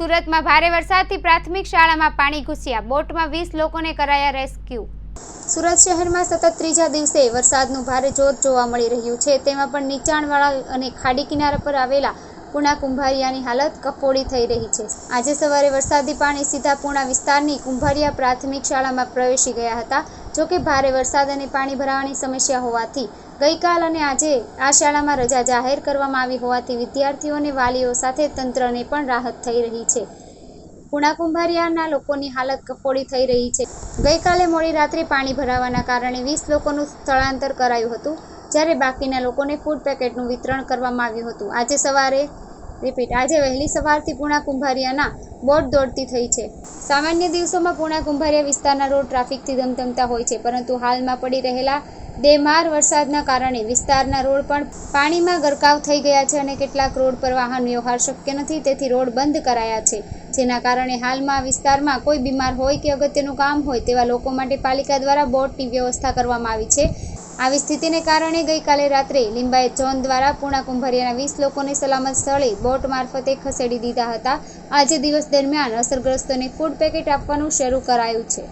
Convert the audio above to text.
સુરતમાં ભારે વરસાદથી પ્રાથમિક શાળામાં પાણી ઘૂસ્યા. બોટમાં વીસ લોકોને કરાયા રેસ્ક્યુ. સુરત શહેરમાં સતત ત્રીજા દિવસે વરસાદનું ભારે જોર જોવા મળી રહ્યું છે. તેમાં પણ નીચાણવાળા અને ખાડી કિનારા પર આવેલા પૂણા કુંભારિયાની હાલત કફોડી થઈ રહી છે. આજે સવારે વરસાદી પાણી સીધા પૂણા વિસ્તારની કુંભારિયા પ્રાથમિક શાળામાં પ્રવેશી ગયા હતા. જોકે ભારે વરસાદ અને પાણી ભરાવાની સમસ્યા હોવાથી ગઈકાલ અને આજે આ શાળામાં રજા જાહેર કરવામાં આવી હોવાથી વિદ્યાર્થીઓ અને વાલીઓ સાથે તંત્રને પણ રાહત થઈ રહી છે. પૂણા કુંભારિયાના લોકોની હાલત કફોડી થઈ રહી છે. ગઈકાલે મોડી રાત્રે પાણી ભરાવાના કારણે વીસ લોકોનું સ્થળાંતર કરાયું હતું, જ્યારે બાકીના લોકોને ફૂડ પેકેટનું વિતરણ કરવામાં આવ્યું હતું. આજે સવારે, રિપીટ, આજે વહેલી સવારથી પૂણા કુંભારિયાના બોટ દોડતી થઈ છે. સામાન્ય દિવસોમાં પૂણા કુંભારિયા વિસ્તારના રોડ ટ્રાફિકથી ધમધમતા હોય છે, પરંતુ હાલમાં પડી રહેલા બેમાર વરસાદના કારણે વિસ્તારના રોડ પણ પાણીમાં ગરકાવ થઈ ગયા છે અને કેટલાક રોડ પર વાહન વ્યવહાર શક્ય નથી, તેથી રોડ બંધ કરાયા છે. જેના કારણે હાલમાં વિસ્તારમાં કોઈ બીમાર હોય કે અગત્યનું કામ હોય તેવા લોકો માટે પાલિકા દ્વારા બોટની વ્યવસ્થા કરવામાં આવી છે. આવી સ્થિતિને કારણે ગઈકાલે રાત્રે લિંબાયત ઝોન દ્વારા પૂર્ણા કુંભરિયાના વીસ લોકોને સલામત સ્થળે બોટ મારફતે ખસેડી દીધા હતા. આજે દિવસ દરમિયાન અસરગ્રસ્તોને ફૂડ પેકેટ આપવાનું શરૂ કરાયું છે.